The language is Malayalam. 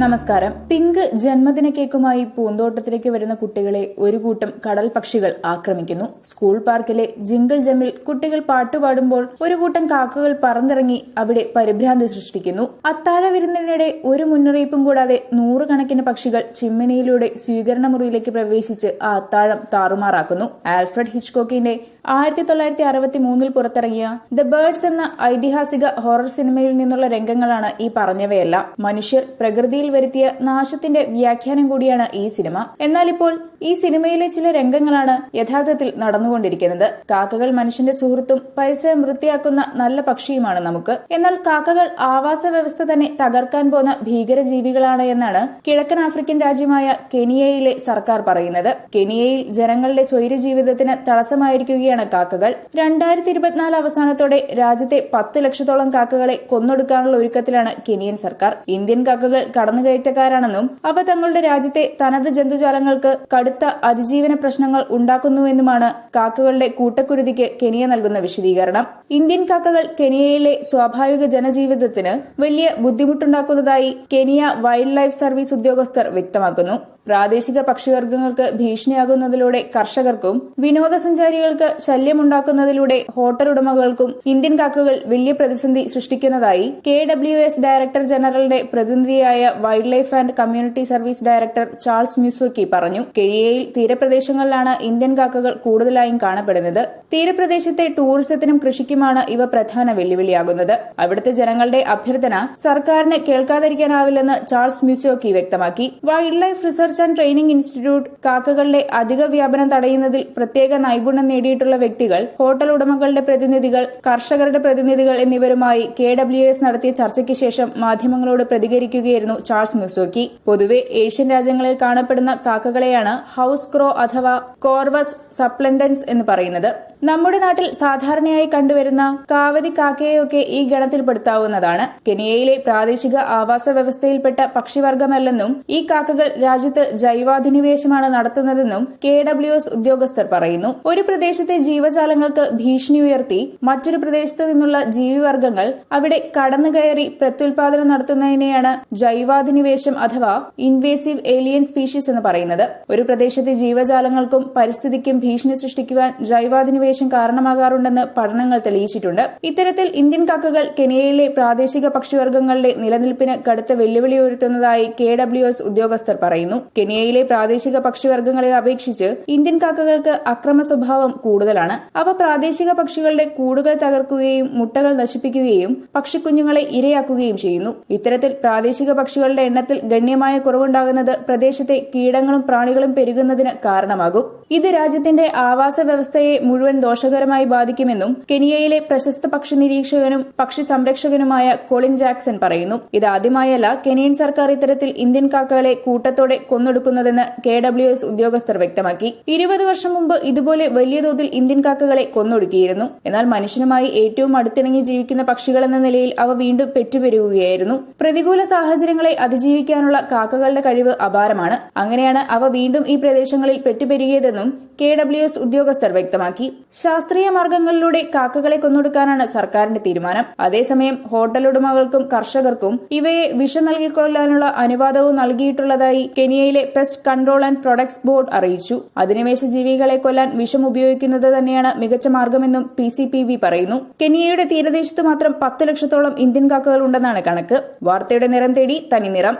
നമസ്കാരം. പിങ്ക് ജന്മദിന കേക്കുമായി പൂന്തോട്ടത്തിലേക്ക് വരുന്ന കുട്ടികളെ ഒരു കൂട്ടം കടൽ പക്ഷികൾ ആക്രമിക്കുന്നു. സ്കൂൾ പാർക്കിലെ ജിങ്കിൾ ജമ്മിൽ കുട്ടികൾ പാട്ടുപാടുമ്പോൾ ഒരു കൂട്ടം കാക്കകൾ പറന്നിറങ്ങി അവിടെ പരിഭ്രാന്തി സൃഷ്ടിക്കുന്നു. അത്താഴ വിരുന്നിനിടെ ഒരു മുന്നറിയിപ്പും കൂടാതെ നൂറുകണക്കിന് പക്ഷികൾ ചിമ്മിനിയിലൂടെ സ്വീകരണ മുറിയിലേക്ക് പ്രവേശിച്ച് ആ അത്താഴം താറുമാറാക്കുന്നു. ആൽഫ്രഡ് ഹിച്ച്കോക്കിന്റെ ആയിരത്തി തൊള്ളായിരത്തി അറുപത്തി മൂന്നിൽ പുറത്തിറങ്ങിയ ദ ബേർഡ്സ് എന്ന ഐതിഹാസിക ഹൊറർ സിനിമയിൽ നിന്നുള്ള രംഗങ്ങളാണ് ഈ പറഞ്ഞവയെല്ലാം. മനുഷ്യർ പ്രകൃതിയിൽ വരുത്തിയ നാശത്തിന്റെ വ്യാഖ്യാനം കൂടിയാണ് ഈ സിനിമ. എന്നാൽ ഇപ്പോൾ ഈ സിനിമയിലെ ചില രംഗങ്ങളാണ് യഥാർത്ഥത്തിൽ നടന്നുകൊണ്ടിരിക്കുന്നത്. കാക്കകൾ മനുഷ്യന്റെ സുഹൃത്തും പരിസരം വൃത്തിയാക്കുന്ന നല്ല പക്ഷിയുമാണ് നമുക്ക്. എന്നാൽ കാക്കകൾ ആവാസ വ്യവസ്ഥ തന്നെ തകർക്കാൻ പോന്ന ഭീകരജീവികളാണ് എന്നാണ് കിഴക്കൻ ആഫ്രിക്കൻ രാജ്യമായ കെനിയയിലെ സർക്കാർ പറയുന്നത്. കെനിയയിൽ ജനങ്ങളുടെ സ്വൈര ജീവിതത്തിന് തടസ്സമായിരിക്കുകയാണ് കാക്കകൾ. രണ്ടായിരത്തി ഇരുപത്തിനാല് അവസാനത്തോടെ രാജ്യത്തെ പത്ത് ലക്ഷത്തോളം കാക്കകളെ കൊന്നൊടുക്കാനുള്ള ഒരുക്കത്തിലാണ് കെനിയൻ സർക്കാർ. ഇന്ത്യൻ കാക്കകൾ കടന്നുകയറ്റക്കാരാണെന്നും അവ തങ്ങളുടെ രാജ്യത്തെ തനത് ജന്തുജാലങ്ങൾക്ക് കടുത്ത അതിജീവന പ്രശ്നങ്ങൾ ഉണ്ടാക്കുന്നുവെന്നുമാണ് കാക്കകളുടെ കൂട്ടക്കുരുതിക്ക് കെനിയ നൽകുന്ന വിശദീകരണം. ഇന്ത്യൻ കാക്കകൾ കെനിയയിലെ സ്വാഭാവിക ജനജീവിതത്തിന് വലിയ ബുദ്ധിമുട്ടുണ്ടാക്കുന്നതായി കെനിയ വൈൽഡ് ലൈഫ് സർവീസ് ഉദ്യോഗസ്ഥർ വ്യക്തമാക്കുന്നു. പ്രാദേശിക പക്ഷിവർഗങ്ങൾക്ക് ഭീഷണിയാകുന്നതിലൂടെ കർഷകർക്കും വിനോദസഞ്ചാരികൾക്ക് ശല്യമുണ്ടാക്കുന്നതിലൂടെ ഹോട്ടൽ ഉടമകൾക്കും ഇന്ത്യൻ കാക്കകൾ വലിയ പ്രതിസന്ധി സൃഷ്ടിക്കുന്നതായി കെ ഡബ്ല്യു എസ് ഡയറക്ടർ ജനറലിന്റെ പ്രതിനിധിയായ wildlife and community service director Charles Musyoki പറഞ്ഞു. കെനിയയിൽ തീരപ്രദേശങ്ങളിലാണ് ഇന്ത്യൻ കാക്കകൾ കൂടുതലായും കാണപ്പെടുന്നത്. തീരപ്രദേശത്തെ ടൂറിസത്തിനും കൃഷിക്കുമാണ് ഇവ പ്രധാന വെല്ലുവിളിയാകുന്നത്. അവിടുത്തെ ജനങ്ങളുടെ അഭ്യർത്ഥന സർക്കാരിന് കേൾക്കാതിരിക്കാനാവില്ലെന്ന് ചാൾസ് മ്യൂസോക്കി വ്യക്തമാക്കി. Wildlife research and training institute കാക്കകളുടെ അധിക വ്യാപനം തടയുന്നതിൽ പ്രത്യേക നൈപുണ്യം നേടിയിട്ടുള്ള വ്യക്തികൾ ഹോട്ടൽ ഉടമകളുടെ പ്രതിനിധികൾ കർഷകരുടെ പ്രതിനിധികൾ എന്നിവരുമായി കെ ഡബ്ല്യു എസ് നടത്തിയ ചർച്ചയ്ക്ക് ശേഷം മാധ്യമങ്ങളോട് പ്രതികരിക്കുകയായിരുന്നു ചാൾസ് മുസോക്കി. പൊതുവെ ഏഷ്യൻ രാജ്യങ്ങളിൽ കാണപ്പെടുന്ന കാക്കകളെയാണ് ഹൌസ് ക്രോ അഥവാ കോർവസ് സപ്ലൻഡൻസ് എന്ന് പറയുന്നത്. നമ്മുടെ നാട്ടിൽ സാധാരണയായി കണ്ടുവരുന്ന കാവതി കാക്കയൊക്കെ ഈ ഗണത്തിൽപ്പെടുത്താവുന്നതാണ് കെനിയയിലെ പ്രാദേശിക ആവാസ വ്യവസ്ഥയിൽപ്പെട്ട പക്ഷിവർഗമല്ലെന്നും ഈ കാക്കകൾ രാജ്യത്ത് ജൈവാധിനിവേശമാണ് നടത്തുന്നതെന്നും കെ ഡബ്ല്യു എസ് ഉദ്യോഗസ്ഥർ പറയുന്നു. ഒരു പ്രദേശത്തെ ജീവജാലങ്ങൾക്ക് ഭീഷണി ഉയർത്തി മറ്റൊരു പ്രദേശത്ത് നിന്നുള്ള ജീവിവർഗങ്ങൾ അവിടെ കടന്നുകയറി പ്രത്യുൽപാദനം നടത്തുന്നതിനെയാണ് ജൈവാധിനിവേശം അഥവാ ഇൻവേസീവ് ഏലിയൻ സ്പീഷീസ് എന്ന് പറയുന്നത്. ഒരു പ്രദേശത്തെ ജീവജാലങ്ങൾക്കും പരിസ്ഥിതിക്കും ഭീഷണി സൃഷ്ടിക്കുവാൻ ജൈവാധിനിവേശം കാരണമാകാറുണ്ടെന്ന് പഠനങ്ങൾ തെളിയിച്ചിട്ടുണ്ട്. ഇത്തരത്തിൽ ഇന്ത്യൻ കാക്കകൾ കെനിയയിലെ പ്രാദേശിക പക്ഷിവർഗങ്ങളുടെ നിലനിൽപ്പിന് കടുത്ത വെല്ലുവിളി ഉയർത്തുന്നതായി കെ ഡബ്ല്യു എസ് ഉദ്യോഗസ്ഥർ പറയുന്നു. കെനിയയിലെ പ്രാദേശിക പക്ഷിവർഗങ്ങളെ അപേക്ഷിച്ച് ഇന്ത്യൻ കാക്കകൾക്ക് അക്രമ സ്വഭാവം കൂടുതലാണ്. അവ പ്രാദേശിക പക്ഷികളുടെ കൂടുകൾ തകർക്കുകയും മുട്ടകൾ നശിപ്പിക്കുകയും പക്ഷിക്കുഞ്ഞുങ്ങളെ ഇരയാക്കുകയും ചെയ്യുന്നു. ഇത്തരത്തിൽ പ്രാദേശിക പക്ഷികളുടെ എണ്ണത്തിൽ ഗണ്യമായ കുറവുണ്ടാകുന്നത് പ്രദേശത്തെ കീടങ്ങളും പ്രാണികളും പെരുകുന്നതിന് കാരണമാകും. ഇത് രാജ്യത്തിന്റെ ആവാസ വ്യവസ്ഥയെ മുഴുവൻ ദോഷകരമായി ബാധിക്കുമെന്നും കെനിയയിലെ പ്രശസ്ത പക്ഷി നിരീക്ഷകനും പക്ഷി സംരക്ഷകനുമായ കൊളിൻ ജാക്സൺ പറയുന്നു. ഇതാദ്യമായല്ല കെനിയൻ സർക്കാർ ഇത്തരത്തിൽ ഇന്ത്യൻ കാക്കകളെ കൂട്ടത്തോടെ കൊന്നൊടുക്കുന്നതെന്ന് കെ ഡബ്ല്യു എസ് ഉദ്യോഗസ്ഥർ വ്യക്തമാക്കി. ഇരുപത് വർഷം മുമ്പ് ഇതുപോലെ വലിയ തോതിൽ ഇന്ത്യൻ കാക്കകളെ കൊന്നൊടുക്കിയിരുന്നു. എന്നാൽ മനുഷ്യനുമായി ഏറ്റവും അടുത്തിണങ്ങി ജീവിക്കുന്ന പക്ഷികളെന്ന നിലയിൽ അവ വീണ്ടും പെറ്റുപെരുകുകയായിരുന്നു. പ്രതികൂല സാഹചര്യങ്ങളെ അതിജീവിക്കാനുള്ള കാക്കകളുടെ കഴിവ് അപാരമാണ്. അങ്ങനെയാണ് അവ വീണ്ടും ഈ പ്രദേശങ്ങളിൽ പെറ്റുപെരുകിയതെന്നും കെ ഡബ്ല്യു എസ് ഉദ്യോഗസ്ഥർ വ്യക്തമാക്കി. ശാസ്ത്രീയ മാർഗങ്ങളിലൂടെ കാക്കകളെ കൊന്നൊടുക്കാനാണ് സർക്കാരിന്റെ തീരുമാനം. അതേസമയം ഹോട്ടൽ ഉടമകൾക്കും കർഷകർക്കും ഇവയെ വിഷം നൽകിക്കൊള്ളാനുള്ള അനുവാദവും നൽകിയിട്ടുള്ളതായി കെനിയയിലെ pest control and products board അറിയിച്ചു. അധിനിവേശ ജീവികളെ കൊല്ലാൻ വിഷം ഉപയോഗിക്കുന്നത് തന്നെയാണ് മികച്ച മാർഗമെന്നും പി സി പി വി പറയുന്നു. കെനിയയുടെ തീരദേശത്ത് മാത്രം പത്ത് ലക്ഷത്തോളം ഇന്ത്യൻ കാക്കകൾ ഉണ്ടെന്നാണ് കണക്ക്. വാർത്തയുടെ നിറം തേടി തനി നിറം